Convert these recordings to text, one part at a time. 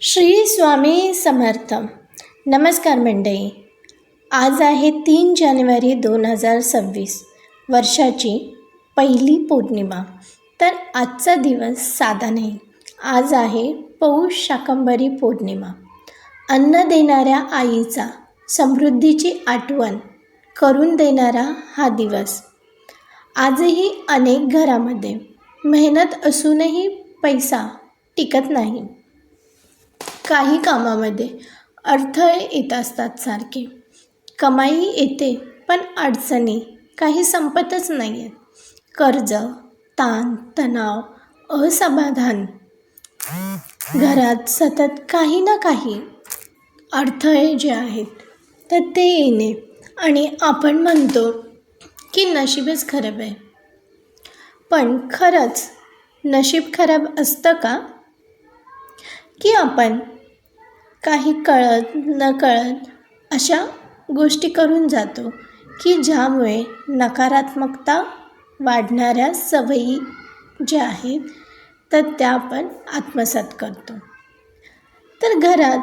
श्री स्वामी समर्थ नमस्कार मंडळी. आज आहे तीन जानेवारी दोन हजार सव्वीस वर्षाची पहिली पौर्णिमा. तर आजचा दिवस साधा नाही. आज आहे पौष शाकंभरी पौर्णिमा. अन्न देणाऱ्या आईचा समृद्धीची आठवण करून देणारा हा दिवस. आजही अनेक घरामध्ये मेहनत असूनही पैसा टिकत नाही. काही कामामध्ये अडथळे येत असतात सारखे. कमाई येते पण अडचणी काही संपतच नाही आहेत कर्ज ताण तणाव असमाधान. घरात सतत काही ना काही अडथळे जे आहेत तर ते येणे. आणि आपण म्हणतो की नशीबच खराब आहे. पण खरंच नशीब खराब असतं का? की आपण काही कळत न कळत अशा गोष्टी करून जातो की ज्यामुळे नकारात्मकता वाढणाऱ्या सवयी ज्या आहेत तर त्या आपण आत्मसात करतो. तर घरात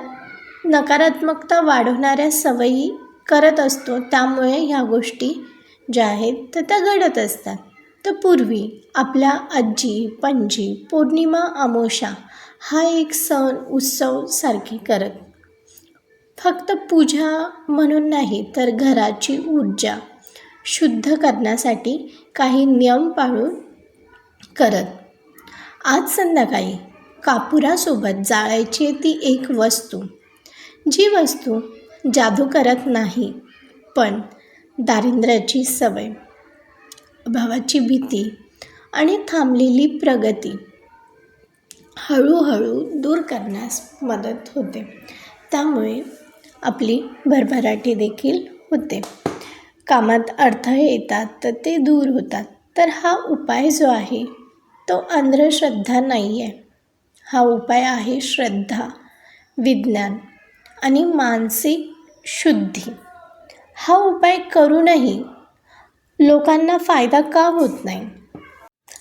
नकारात्मकता वाढवणाऱ्या सवयी करत असतो त्यामुळे ह्या गोष्टी ज्या आहेत तर त्या घडत असतात. तर पूर्वी आपल्या आजी पणजी पौर्णिमा अमोशा हा एक सण उत्सव सारखी करत. फक्त पूजा म्हणून नाही तर घराची ऊर्जा शुद्ध करण्यासाठी काही नियम पाळून करत. आज संध्याकाळी कापुरासोबत जाळायची ती एक वस्तू. जी वस्तू जादू करत नाही पण दारिद्र्याची सवय अभावाची भीती आणि थांबलेली प्रगती हळूहळू दूर करण्यास मदत होते. त्यामुळे आपली भरभराटी देखील होते. कामात अडथळे येतात तर ते दूर होतात. तर हा उपाय जो आहे तो अंधश्रद्धा नाही आहे हा उपाय आहे श्रद्धा विज्ञान आणि मानसिक शुद्धी. हा उपाय करूनही लोकांना फायदा का होत नाही?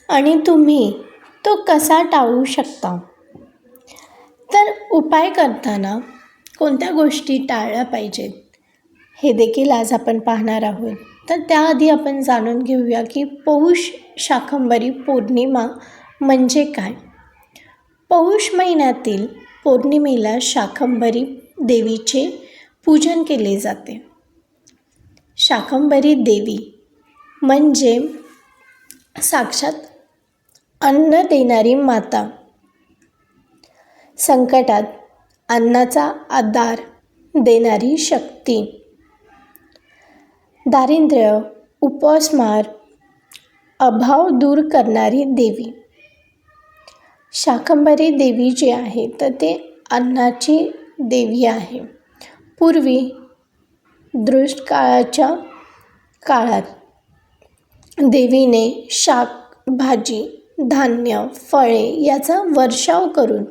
आणि तुम्ही तो कसा टाळू शकता? तर उपाय करताना कोणत्या गोष्टी टाळल्या पाहिजेत? हे देखील आज आपण पाहणार आहोत. तर त्याआधी आपण जाणून घेऊया की पौष शाकंभरी पौर्णिमा म्हणजे काय? पौष महिन्यातील पौर्णिमेला शाकंभरी देवीचे पूजन केले जाते. शाकंभरी देवी म्हणजे साक्षात अन्न देणारी माता. संकटात अन्नाचा आधार देणारी शक्ती. दारिद्र्य उपासमार अभाव दूर करणारी देवी. शाकंभरी देवी जी आहे तर ते अन्नाची देवी आहे. पूर्वी दृष्टकाळाच्या काळात देवीने शाक भाजी धान्य फळे याचा वर्षाव करून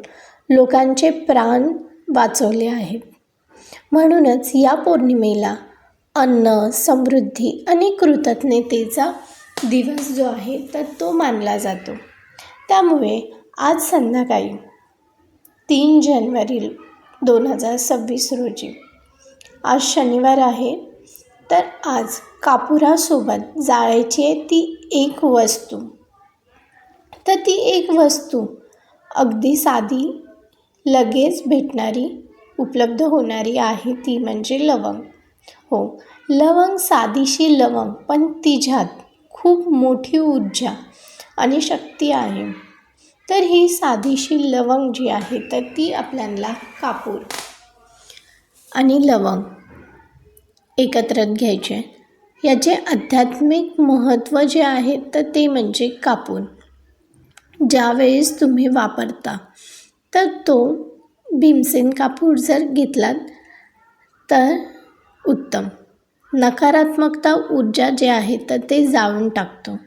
लोकांचे प्राण वाचवले आहेत म्हणूनच या पौर्णिमेला अन्न समृद्धी आणि कृतज्ञतेचा दिवस जो आहे तर तो मानला जातो. त्यामुळे आज संध्याकाळी तीन जानेवारी दोन हजार सव्वीस रोजी आज शनिवार आहे तर आज कापुरासोबत जाळायची आहे ती एक वस्तू. तर ती एक वस्तू. अगदी साधी लगेच भेटणारी उपलब्ध होणारी आहे ती म्हणजे लवंग. हो लवंग साधीशी लवंग पण तिच्यात खूप मोठी ऊर्जा आणि शक्ती आहे. तर ही साधीशी लवंग जी आहे तर ती आपल्याला कापूर आणि लवंग एकत्र घ्यायचे. याचे आध्यात्मिक महत्त्व जे आहे तर ते म्हणजे कापूर ज्यावेळेस तुम्ही वापरता तर तो भीमसेन कापूर जर घेतलात तर उत्तम. नकारात्मकता ऊर्जा जे आहे तर ते जाळून टाकतो.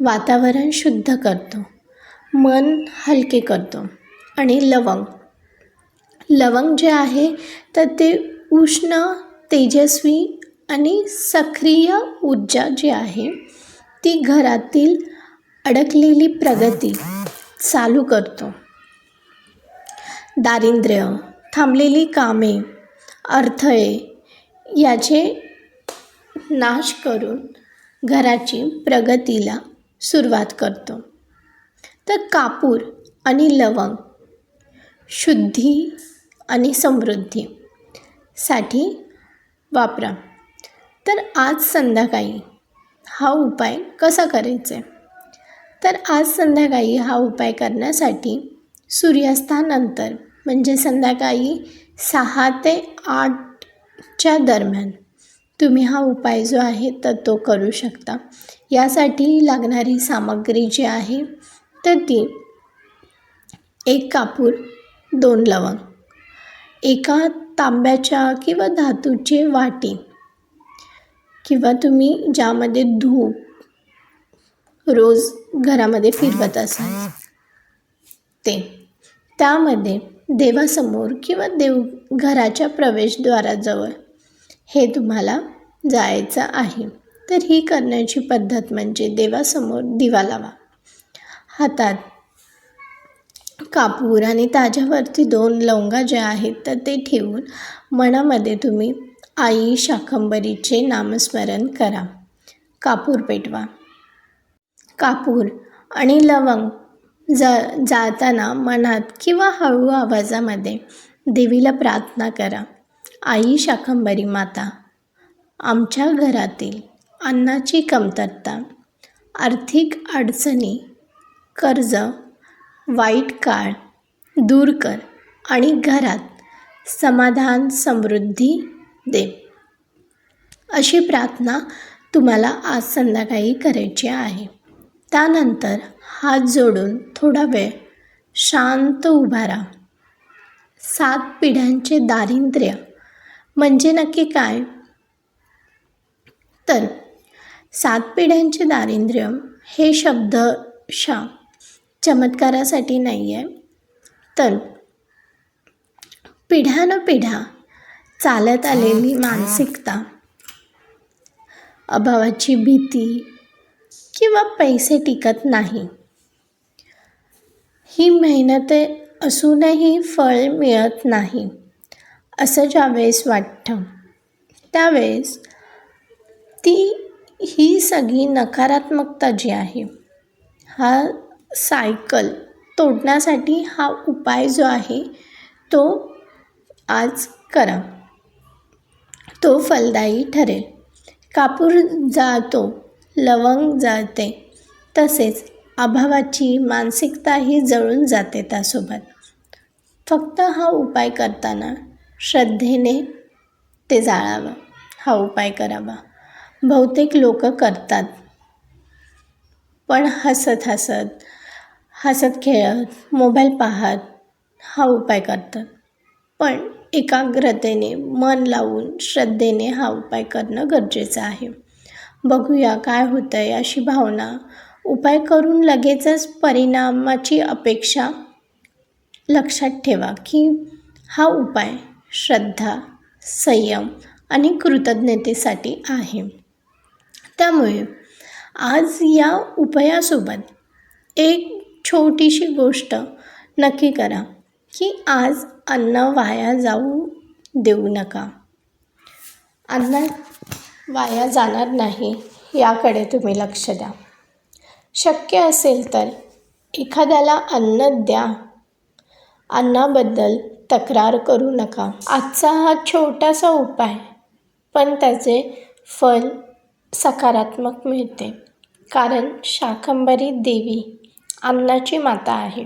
वातावरण शुद्ध करतो. मन हलके करतो. आणि लवंग. लवंग जे आहे तर ते उष्ण तेजस्वी आणि सक्रिय ऊर्जा जी आहे ती घरातील अडकलेली प्रगती चालू करतो. दारिद्र्य थांबलेली कामे अडथळे याचे नाश करून घराची प्रगतीला सुरुवात करतो. तर कापूर आणि लवंग शुद्धी आणि समृद्धीसाठी वापरा. तर आज संध्याकाळी हा उपाय कसा करायचा आहे? तर आज संध्याकाळी हा उपाय करण्यासाठी सूर्यास्तानंतर म्हणजे संध्याकाळी सहा ते आठच्या दरम्यान तुम्ही हा उपाय जो आहे तर तो करू शकता. यासाठी लागणारी सामग्री जी आहे तर ती एक कापूर दोन लवंग एका तांब्याच्या किंवा धातूची वाटी किंवा तुम्ही ज्यामध्ये धूप रोज घरामध्ये फिरवत असाल ते. त्यामध्ये देवासमोर किंवा देव घराच्या प्रवेशद्वाराजवळ हे तुम्हाला जायचं आहे. तर ही करण्याची पद्धत म्हणजे देवासमोर दिवा लावा. हातात कापूर आणि त्याच्यावरती दोन लवंगा ज्या आहेत तर ते ठेवून मनामध्ये तुम्ही आई शाकंभरीचे नामस्मरण करा. कापूर पेटवा. कापूर आणि लवंग जा जाळताना मनात किंवा हळू आवाजामध्ये देवीला प्रार्थना करा. आई शाकंभरी माता आमच्या घरातील अन्नाची कमतरता आर्थिक अडचणी कर्ज वाईट काळ दूर कर आणि घरात समाधान समृद्धी दे. अशी प्रार्थना तुम्हाला आज संध्याकाळी करायची आहे. त्यानंतर हात जोडून थोडा वेळ शांत उभा राहा. सात पिढ्यांचे दारिद्र्य म्हणजे नक्की काय? तर सात पिढ्यांचे दारिद्र्य हे शब्दशा चमत्कारासाठी नाही आहे तर पिढ्यानपिढ्या चालत आलेली मानसिकता अभावाची भीती किंवा पैसे टिकत नाही. ही मेहनत असूनही फळ मिळत नाही असं ज्यावेळेस वाटतं त्यावेळेस ती ही सगळी नकारात्मकता जी आहे हा सायकल तोडण्यासाठी हा उपाय जो आहे तो आज करा. तो फलदायी ठरेल. कापूर जातो. लवंग जाळते. तसेच अभावाची मानसिकताही जळून जाते त्यासोबत. फक्त हा उपाय करताना श्रद्धेने ते जाळावं. हा उपाय करावा. बहुतेक लोक करतात. पण हसत हसत हसत खेळत मोबाईल पाहत हा उपाय करतात. पण एकाग्रतेने मन लावून श्रद्धेने हा उपाय करणं गरजेचं आहे. बघूया काय होतं आहे अशी भावना. उपाय करून लगेचच परिणामाची अपेक्षा लक्षात ठेवा की हा उपाय श्रद्धा संयम आणि कृतज्ञतेसाठी आहे. त्यामुळे आज या उपायासोबत एक छोटीशी गोष्ट नक्की करा की आज अन्न वाया जाऊ देऊ नका. अन्न वाया जाणार नाही याकडे तुम्ही लक्ष द्या. शक्य असेल तर एखाद्याला अन्न द्या. अन्नाबद्दल तक्रार करू नका. आजचा हा छोटासा उपाय पण त्याचे फल सकारात्मक मिळते. कारण शाकंभरी देवी अन्नाची माता आहे.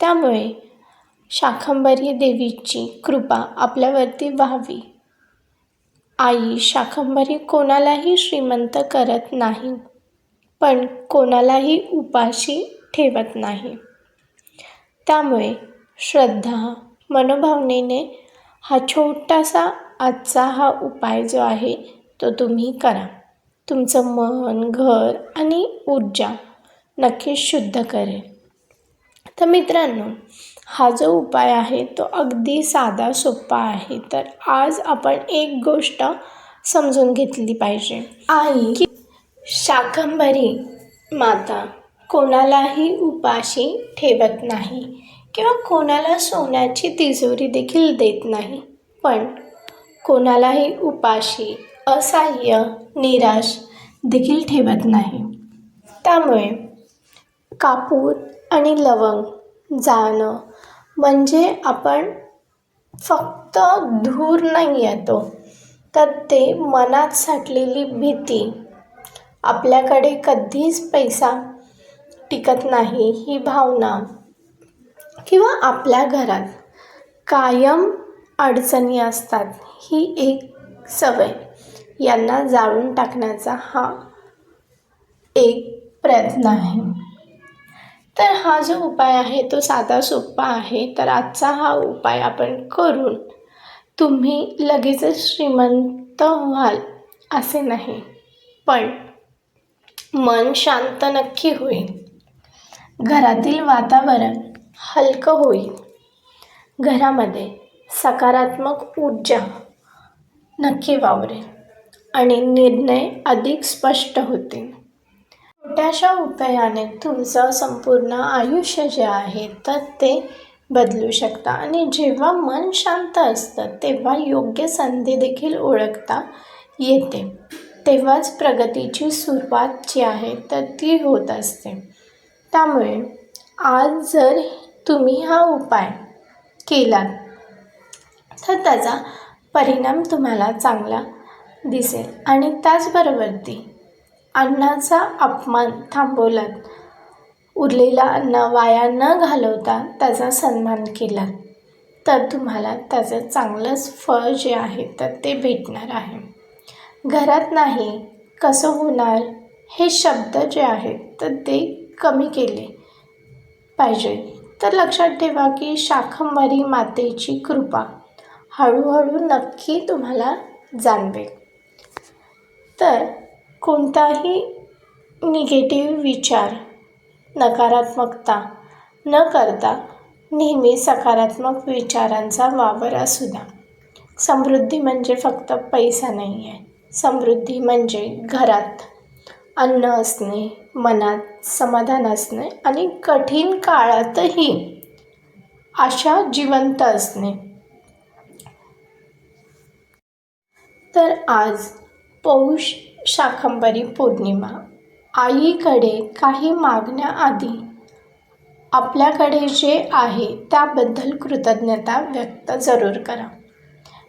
त्यामुळे शाकंभरी देवीची कृपा आपल्यावरती व्हावी. आई शाकंभरी कोणालाही श्रीमंत करत नाही पण कोणालाही उपाशी ठेवत नाही. त्यामुळे श्रद्धा मनोभावनेने हा छोटासा आजचा हा उपाय जो आहे तो तुम्ही करा. तुमचं मन घर आणि ऊर्जा नक्कीच शुद्ध करेल. तर मित्रांनो हा जो उपाय आहे तो अगदी साधा सोपा आहे. तर आज आपण एक गोष्ट समजून घेतली पाहिजे. आई की शाकंभरी माता कोणालाही उपाशी ठेवत नाही किंवा कोणाला सोन्याची तिजोरी देखील देत नाही. पण कोणालाही उपाशी असहाय्य निराश देखील ठेवत नाही. त्यामुळे कापूर आणि लवंग जाणं म्हणजे आपण फक्त धूर नाही येतो तर ते मनात साठलेली भीती आपल्याकडे कधीच पैसा टिकत नाही ही भावना. किंवा आपल्या घरात कायम अडचणी असतात ही एक सवय. यांना जाळून टाकण्याचा हा एक प्रयत्न आहे. तर हा जो उपाय आहे तो साधा सोपा आहे. तर आजचा हा उपाय आपण करून तुम्ही लगेचच श्रीमंत व्हाल असे नाही. पण मन शांत नक्की होईल. घरातील वातावरण हलकं होईल. घरामध्ये सकारात्मक ऊर्जा नक्की वावरेल आणि निर्णय अधिक स्पष्ट होतील. छोट्याशा उपायाने तुमचं संपूर्ण आयुष्य जे आहे तर ते बदलू शकता. आणि जेव्हा मन शांत असतं तेव्हा योग्य संधी देखील ओळखता येते. तेव्हाच प्रगतीची सुरुवात जी आहे तर ती होत असते. त्यामुळे आज जर तुम्ही हा उपाय केलात तर त्याचा परिणाम तुम्हाला चांगला दिसेल. आणि त्याचबरोबर ती अन्नाचा अपमान थांबवलात. उरलेला अन्न वाया न घालवता त्याचा सन्मान केला. तर तुम्हाला त्याचं चांगलंच फळ जे आहे तर ते भेटणार आहे. घरात नाही कसं होणार? हे शब्द जे आहेत तर ते कमी केले पाहिजे. तर लक्षात ठेवा की शाखंबरी मातेची कृपा हळूहळू नक्की तुम्हाला जाणवेल. तर कोणताही निगेटिव्ह विचार नकारात्मकता न करता नेहमी सकारात्मक विचारांचा वावर असू द्या. समृद्धी म्हणजे फक्त पैसा नाही आहे समृद्धी म्हणजे घरात अन्न असणे मनात समाधान असणे आणि कठीण काळातही आशा जिवंत असणे. तर आज पौष शाकंभरी पौर्णिमा. आईकडे काही मागण्याआधी आपल्याकडे जे आहे त्याबद्दल कृतज्ञता व्यक्त जरूर करा.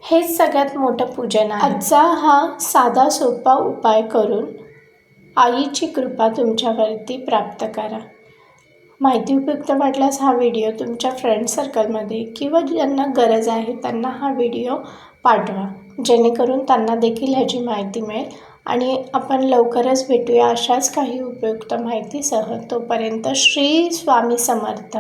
हेच सगळ्यात मोठं पूजन आहे. आजचा हा साधा सोपा उपाय करून आईची कृपा तुमच्यावरती प्राप्त करा. माहिती उपयुक्त वाटल्यास हा व्हिडिओ तुमच्या फ्रेंड सर्कलमध्ये किंवा ज्यांना गरज आहे त्यांना हा व्हिडिओ पाठवा. जेणेकरून त्यांना देखील ह्याची माहिती मिळेल. आणि आपण लवकरच भेटूया अशाच काही उपयुक्त माहितीसह. तोपर्यंत श्री स्वामी समर्थ.